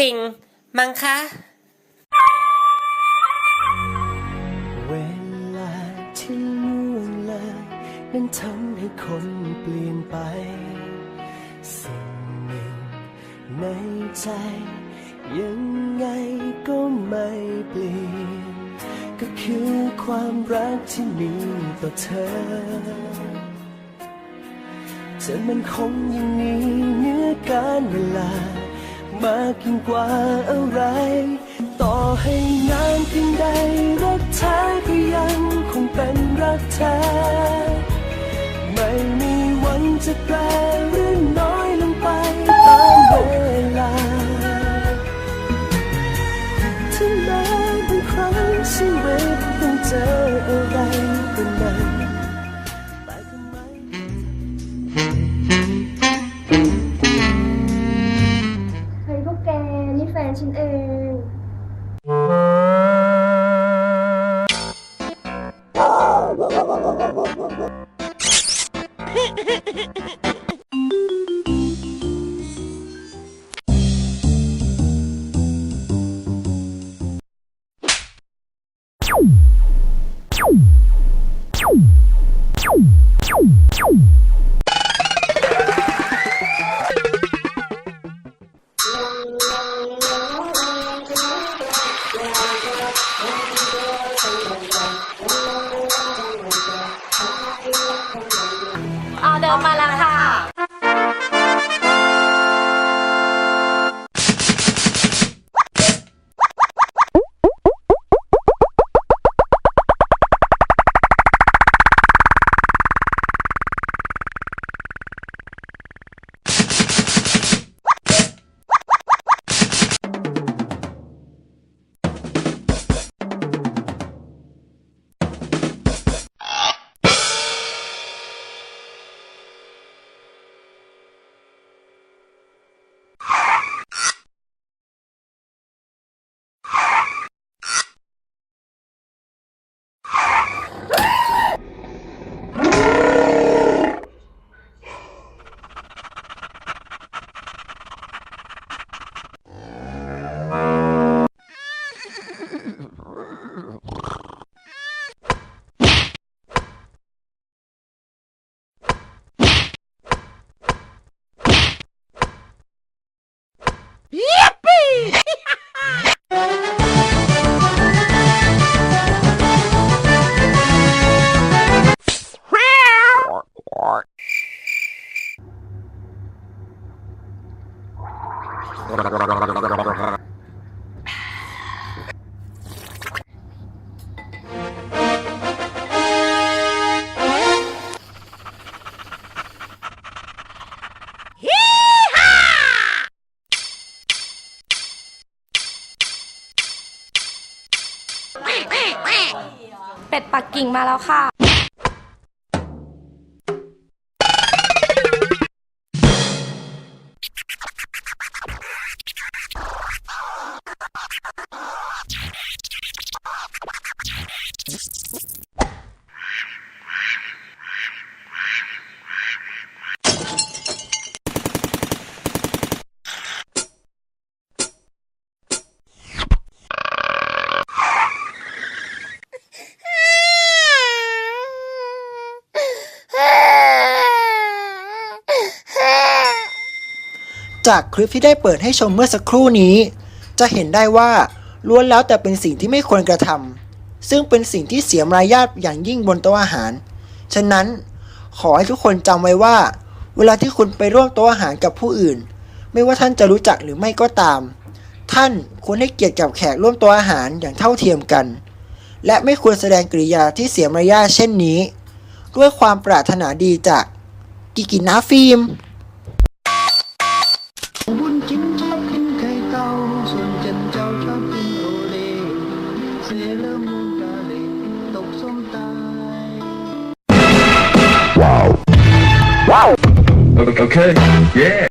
ริง มั้งคะ เวลาที่ล่วงเลยนั้นทำให้คนเปลี่ยนไป สิ่งหนึ่งในใจ ยังไงก็ไม่เปลี่ยน ก็คือความรักที่มีต่อเธอเธอมันคงอยังมีเนื้อการเวลา มากยิ่งกว่าอะไร ต่อให้นานเพียงใดรักแท้ก็ยังคงเป็นรักแท้ ไม่มีวันจะแปล นี่แฟนฉันเอง ออเดินมาแล้วค่ะ เป็ดปักกิ่งมาแล้วค่ะ จากคลิปที่ได้เปิดให้ชมเมื่อสักครู่นี้ จะเห็นได้ว่าล้วนแล้วแต่เป็นสิ่งที่ไม่ควรกระทำซึ่งเป็นสิ่งที่เสียมารยาทอย่างยิ่งบนโต๊ะอาหาร ฉะนั้นขอให้ทุกคนจำไว้ว่า เวลาที่คุณไปร่วมโต๊ะอาหารกับผู้อื่น ไม่ว่าท่านจะรู้จักหรือไม่ก็ตาม ท่านควรให้เกียรติกับแขกร่วมโต๊ะอาหารอย่างเท่าเทียมกัน และไม่ควรแสดงกริยาที่เสียมารยาทเช่นนี้ ด้วยความปรารถนาดีจากกิกินาฟิล์ม Wow. Wow. Okay. Yeah.